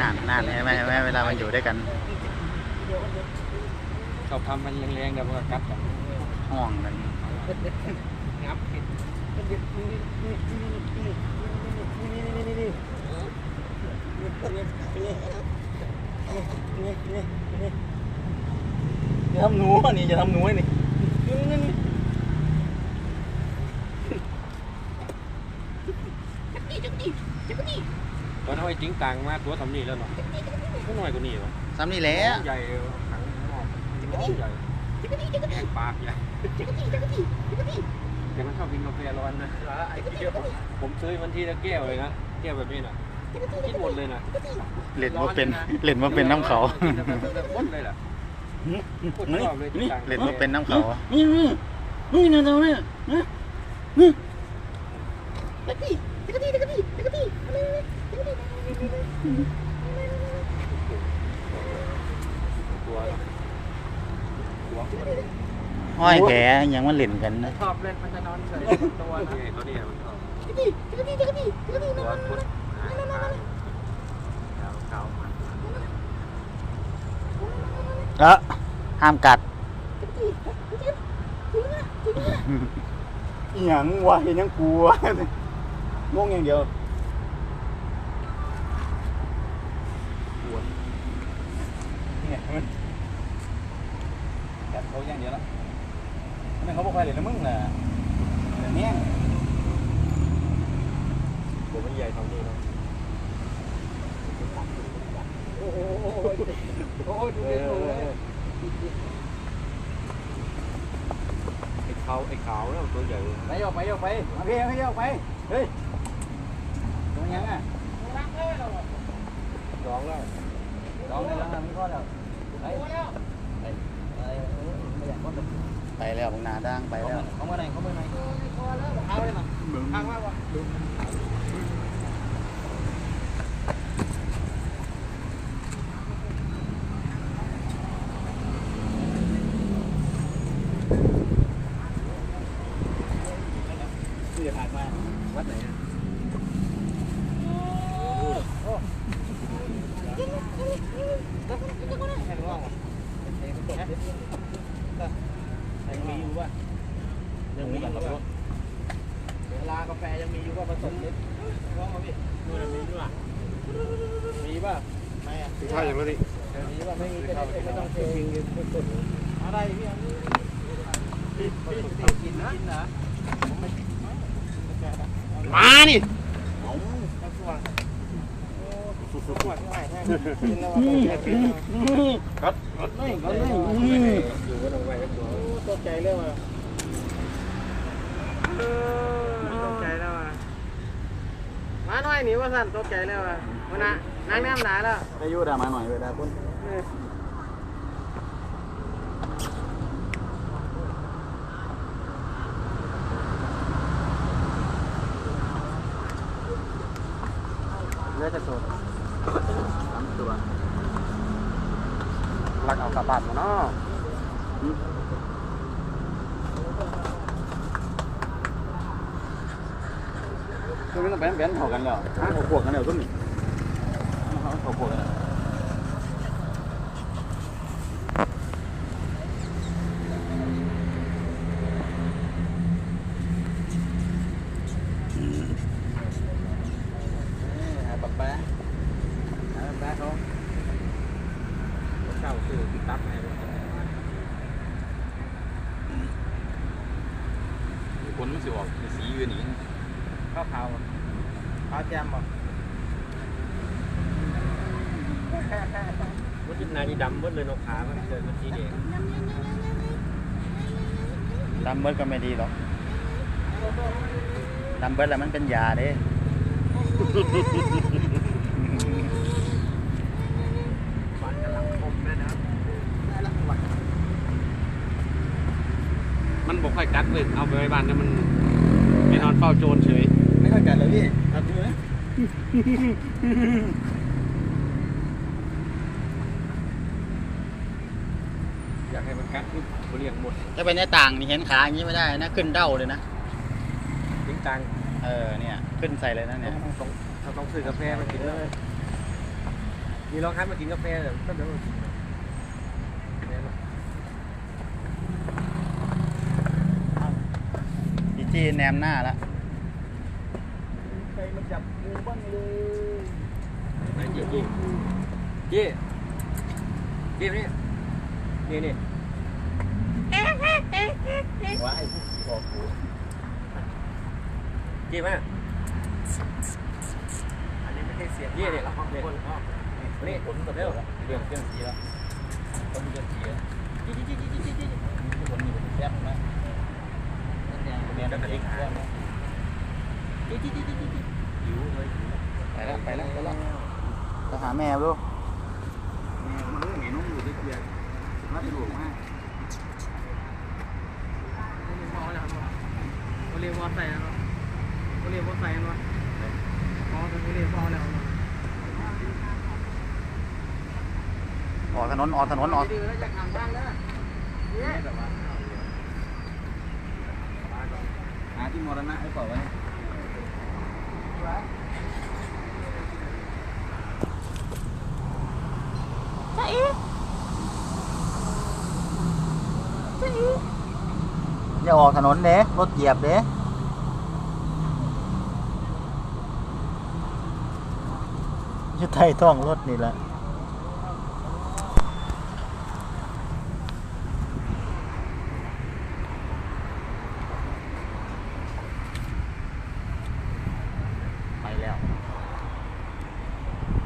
นานนานใช่ไหมใช่ไหมเวลามันอยู่ด้วยกันชอบทำมันแรงๆเดี๋ยวมันก็กัดกันห้องกันงับผิดจะทำหนูอันนี้จะทำหนูอันนี้ ตอนเอาไอ้ จริงต่างมาตัวทำนี่แล้วเนาะก็น้อยกว่านี่วะซ้ำนี่แหละใหญ่ถังนอกใหญ่แกงปากใหญ่แต่มันชอบกินกาแฟร้อนนะผมซื้อมันทีละแก้วเลยนะแก้วแบบนี้นะกินหมดเลยนะเล่นว่าเป็นเล่นว่าเป็นน้ำเขาหมดเลยล่ะโคตรชอบเลยจริงจังเล่นว่าเป็นน้ำเขานี่นี่นี่นะเราเนี่ยนะกลัวกลัว ห้อยแผลยังมันเล่นกันนะ ชอบเล่นมันจะนอนเฉยตัวนะตัวนี้มันชอบตัวพุทธหางขาขาวขาวมันเออห้ามกัดอหย่างวะเห็นยังกลัวงงอย่างเดียว กลัว เนี่ยมันกัดเขาอย่างเดียวละนั่นเขาบอกใครเลยนะมึงน่ะแต่เนี่ยตัวมันใหญ่เท่านี้เนาะโอ้โหโอ้โหดูดิดูดิไอ้ขาวไอ้ขาวเนี่ยตัวใหญ่ไปออกไปออกไปมาพี่ให้ออกไปเฮ้ยตรงยังอะร้องแล้วลองในรังมันก็แล้วไปไปไปไม่อยากก็จะ ไปแล้วบางนาด่างไปแล้วเขาเมื่อไหร่เขาเมื่อไหร่เอาเลยมาทางมากวะ ที่จะผ่านมาวัดไหนอะ ให้รู้ว่ายังมีอยู่ป่ะยังมีอยู่ป่ะเวลากาแฟยังมีอยู่ป่ะผสมนิดว่างมาพี่ นู่นมีอยู่ป่ะ มีป่ะ ไม่อะถึงข้าวอย่างนี้มีป่ะ ไม่มีก็ได้ไม่ต้องเทอะไรพี่อันนี้พี่พี่กินนะกินนะมานี่ครับไม่ก็ไม่อยู่ก็ต้องไปกันตัวตกใจเรื่องอะตกใจแล้วอะมา หน่อยหนีว่าสั่นตกใจแล้วอะวันน่ะนั่งน้ำหนาแล้วได้ยุดามาหน่อยเวลาพุ่นเลือดจะสดสามตัวรักเอากลับบ้านมาเนาะ คือไม่ต้องแบนแบนเท่ากันแล้วเขาพวกกันแล้วก็มีเขาพวกกันแล้วป๊าป๊าป๊าเขาเช่าซื้อติดตับให้ผลมันสิออกสีอยู่นี่ ข้าวขาวข้าวแจมบ่มันจะนานี่ดำหมดเลยเนาะขา มันเดินมันสีแดงดำเบิดก็ไม่ดีหรอกดำเบิดแล้วมันเป็นยาเด้ฟันกำลังคมเลยนะมันบอกค่อยกัดเลย เอาไปไว้บ้านเนี่ยมันไป นอนเฝ้าโจรเฉยไม่ค่อยกัดเลยพี่เอาดูนะอยากให้มันกัดปุ๊บเรียงหมดถ้าเป็นในต่างนี่เห็นขาอย่างนี้ไม่ได้นะขึ้นเด้าเลยนะจริงจังเออเนี่ยขึ้นใส่เลยนะเนี่ยต้องเราต้องซื้อกาแฟมากินเลยมีลองคั้นมากินกาแฟเดี๋ยวก็เดี๋ยวแม่มา จีจี้แนมหน้าแล้วใครมาจับงูบ้างเลยไหนจี้จี้จี้จี้มานี่นี่นี่ว้ายบอกกูจี้มาอันนี้ไม่ใช่เสียงเจี้นี่ห้องนี่คนห้องนี่เร็วเรื่องเรื่องสีแล้วต้องเรื่องสีแล้วจี้จี้จี้จี้จี้จี้ทุกคนมีแซ่บไหม เรียนเด็กจี้จี้จี้จี้จี้หิวเลยไปแล้วไปแล้วไปแล้วไปหาแม่ลูกแม่มันเรื่องไงน้องอยู่ที่เกียร์น่าสะดวกมากพอแล้วโอเลียมอใส่แล้วโอเลียมอใส่แล้วพอแต่โอเลียพอแล้วออกถนนออกถนนออก ดีแล้วจากทางบ้านแล้วหาที่มรณะหรือเปล่าวะอย่าออกถนนเด้รถเหยียบเด้อยู่ใต้ท้องรถนี่แหละ